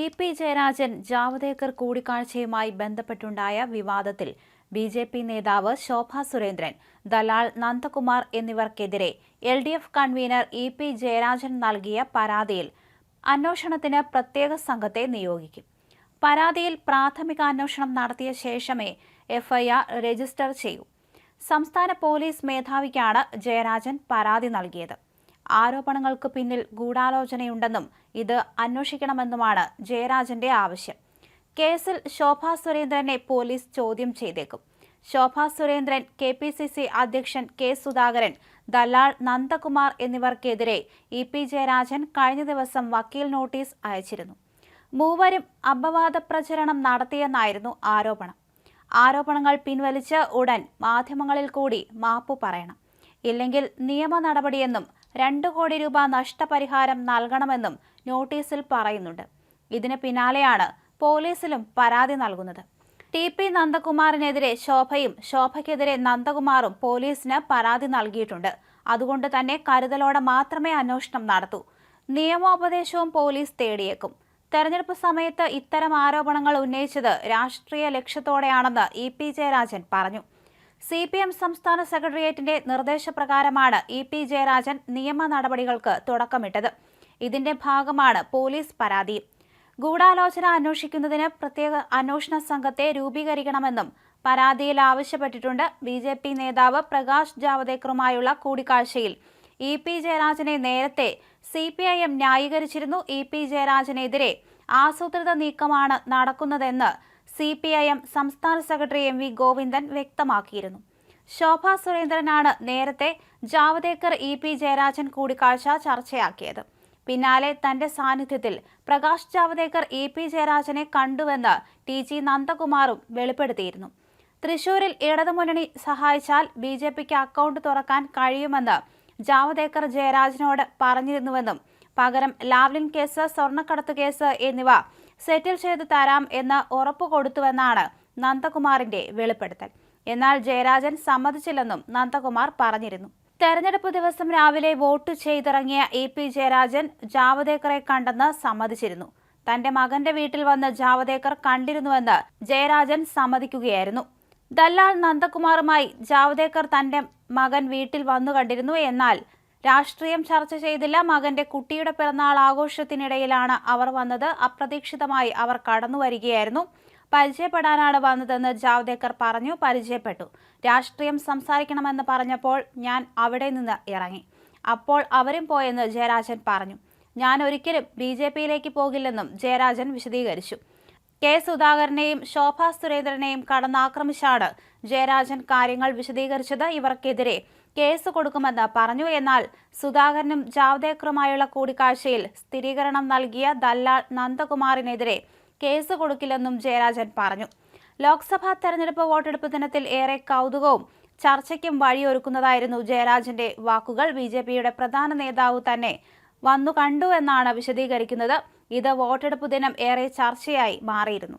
E P Jayarajan Javadekar കൂടിക്കാഴ്ചയുമായി ബന്ധപ്പെട്ടുണ്ടായ വിവാദത്തിൽ ബി ജെ പി നേതാവ് Shobha Surendran Dalal Nandakumar എന്നിവർക്കെതിരെ L D F convener E P Jayarajan നൽകിയ പരാതിയിൽ അന്വേഷണത്തിന് പ്രത്യേക സംഘത്തെ നിയോഗിക്കും. പരാതിയിൽ പ്രാഥമിക അന്വേഷണം നടത്തിയ ശേഷമേ എഫ്ഐആർ രജിസ്റ്റർ ചെയ്യൂ. സംസ്ഥാന പോലീസ് മേധാവിക്കാണ് ജയരാജൻ പരാതി നൽകിയത്. ആരോപണങ്ങൾക്ക് പിന്നിൽ ഗൂഢാലോചനയുണ്ടെന്നും ഇത് അന്വേഷിക്കണമെന്നുമാണ് ജയരാജന്റെ ആവശ്യം. കേസിൽ ശോഭാ സുരേന്ദ്രനെ പോലീസ് ചോദ്യം ചെയ്തേക്കും. Shobha Surendran K P C C അധ്യക്ഷൻ കെ സുധാകരൻ ദലാൾ നന്ദകുമാർ എന്നിവർക്കെതിരെ ഇ പി ജയരാജൻ കഴിഞ്ഞ ദിവസം വക്കീൽ നോട്ടീസ് അയച്ചിരുന്നു. മൂവരും അപവാദ പ്രചരണം നടത്തിയെന്നായിരുന്നു ആരോപണം. ആരോപണങ്ങൾ പിൻവലിച്ച് ഉടൻ മാധ്യമങ്ങളിൽ കൂടി മാപ്പു പറയണം. ഇല്ലെങ്കിൽ നിയമ നടപടിയെന്നും രണ്ട് കോടി രൂപ നഷ്ടപരിഹാരം നൽകണമെന്നും നോട്ടീസിൽ പറയുന്നുണ്ട്. ഇതിന് പിന്നാലെയാണ് പോലീസിലും പരാതി നൽകുന്നത്. ടി പി നന്ദകുമാറിനെതിരെ ശോഭയും ശോഭയ്ക്കെതിരെ നന്ദകുമാറും പോലീസിന് പരാതി നൽകിയിട്ടുണ്ട്. അതുകൊണ്ട് തന്നെ കരുതലോടെ മാത്രമേ അന്വേഷണം നടത്തൂ. നിയമോപദേശവും പോലീസ് തേടിയേക്കും. തെരഞ്ഞെടുപ്പ് സമയത്ത് ഇത്തരം ആരോപണങ്ങൾ ഉന്നയിച്ചത് രാഷ്ട്രീയ ലക്ഷ്യത്തോടെയാണെന്ന് ഇ പി ജയരാജൻ പറഞ്ഞു. സി പി എം സംസ്ഥാന സെക്രട്ടേറിയറ്റിന്റെ നിർദ്ദേശപ്രകാരമാണ് ഇ പി ജയരാജൻ നിയമ നടപടികൾക്ക് തുടക്കമിട്ടത്. ഇതിന്റെ ഭാഗമാണ് പോലീസ് പരാതി. ഗൂഢാലോചന അന്വേഷിക്കുന്നതിന് പ്രത്യേക അന്വേഷണ സംഘത്തെ രൂപീകരിക്കണമെന്നും പരാതിയിൽ ആവശ്യപ്പെട്ടിട്ടുണ്ട്. ബി ജെ പി നേതാവ് പ്രകാശ് ജാവദേക്കറുമായുള്ള കൂടിക്കാഴ്ചയിൽ ഇ പി ജയരാജനെ നേരത്തെ സി പി ഐ എം ന്യായീകരിച്ചിരുന്നു. ഇ പി ജയരാജനെതിരെ ആസൂത്രിത നീക്കമാണ് നടക്കുന്നതെന്ന് സി പി ഐ എം സംസ്ഥാന സെക്രട്ടറി എം വി ഗോവിന്ദൻ വ്യക്തമാക്കിയിരുന്നു. ശോഭ സുരേന്ദ്രനാണ് നേരത്തെ ജാവദേക്കർ ഇ പി ജയരാജൻ കൂടിക്കാഴ്ച ചർച്ചയാക്കിയത്. പിന്നാലെ തന്റെ സാന്നിധ്യത്തിൽ പ്രകാശ് ജാവദേക്കർ ഇ പി ജയരാജനെ കണ്ടുവെന്ന് ടി ജി നന്ദകുമാറും വെളിപ്പെടുത്തിയിരുന്നു. തൃശൂരിൽ ഇടതുമുന്നണി സഹായിച്ചാൽ ബി ജെ പിക്ക് അക്കൗണ്ട് തുറക്കാൻ കഴിയുമെന്ന് ജാവദേക്കർ ജയരാജനോട് പറഞ്ഞിരുന്നുവെന്നും പകരം ലാവ്ലിൻ കേസ് സ്വർണക്കടത്ത് കേസ് എന്നിവ സെറ്റിൽ ചെയ്തു തരാം എന്ന് ഉറപ്പ് കൊടുത്തുവെന്നാണ് നന്ദകുമാറിന്റെ വെളിപ്പെടുത്തൽ. എന്നാൽ ജയരാജൻ സമ്മതിച്ചില്ലെന്നും നന്ദകുമാർ പറഞ്ഞിരുന്നു. തെരഞ്ഞെടുപ്പ് ദിവസം രാവിലെ വോട്ട് ചെയ്തിറങ്ങിയ എ പി ജയരാജൻ ജാവദേക്കറെ കണ്ടെന്ന് സമ്മതിച്ചിരുന്നു. തന്റെ മകന്റെ വീട്ടിൽ വന്ന് ജാവദേക്കർ കണ്ടിരുന്നുവെന്ന് ജയരാജൻ സമ്മതിക്കുകയായിരുന്നു. ദല്ലാൽ നന്ദകുമാറുമായി ജാവദേക്കർ തന്റെ മകൻ വീട്ടിൽ വന്നു കണ്ടിരുന്നു എന്നാൽ രാഷ്ട്രീയം ചർച്ച ചെയ്തില്ല. മകന്റെ കുട്ടിയുടെ പിറന്നാൾ ആഘോഷത്തിനിടയിലാണ് അവർ വന്നത്. അപ്രതീക്ഷിതമായി അവർ കടന്നു വരികയായിരുന്നു. പരിചയപ്പെടാനാണ് വന്നതെന്ന് ജാവ്ദേക്കർ പറഞ്ഞു. പരിചയപ്പെട്ടു. രാഷ്ട്രീയം സംസാരിക്കണമെന്ന് പറഞ്ഞപ്പോൾ ഞാൻ അവിടെ നിന്ന് ഇറങ്ങി. അപ്പോൾ അവരും പോയെന്ന് ജയരാജൻ പറഞ്ഞു. ഞാൻ ഒരിക്കലും ബി ജെ പിയിലേക്ക് പോകില്ലെന്നും ജയരാജൻ വിശദീകരിച്ചു. കെ സുധാകരനെയും ശോഭാ സുരേന്ദ്രനെയും കടന്നാക്രമിച്ചാണ് ജയരാജൻ കാര്യങ്ങൾ വിശദീകരിച്ചത്. ഇവർക്കെതിരെ കേസ് കൊടുക്കുമെന്ന് പറഞ്ഞു. എന്നാൽ സുധാകരനും ജാവ്ദേക്കറുമായുള്ള കൂടിക്കാഴ്ചയിൽ സ്ഥിരീകരണം നൽകിയ ദല്ലാൾ നന്ദകുമാറിനെതിരെ കേസ് കൊടുക്കില്ലെന്നും ജയരാജൻ പറഞ്ഞു. ലോക്സഭാ തെരഞ്ഞെടുപ്പ് വോട്ടെടുപ്പ് ദിനത്തിൽ ഏറെ കൗതുകവും ചർച്ചയ്ക്കും വഴിയൊരുക്കുന്നതായിരുന്നു ജയരാജന്റെ വാക്കുകൾ. ബി ജെ പിയുടെ പ്രധാന നേതാവ് തന്നെ വന്നു കണ്ടു എന്നാണ് വിശദീകരിക്കുന്നത്. ഇത് വോട്ടെടുപ്പ് ദിനം ഏറെ ചർച്ചയായി മാറിയിരുന്നു.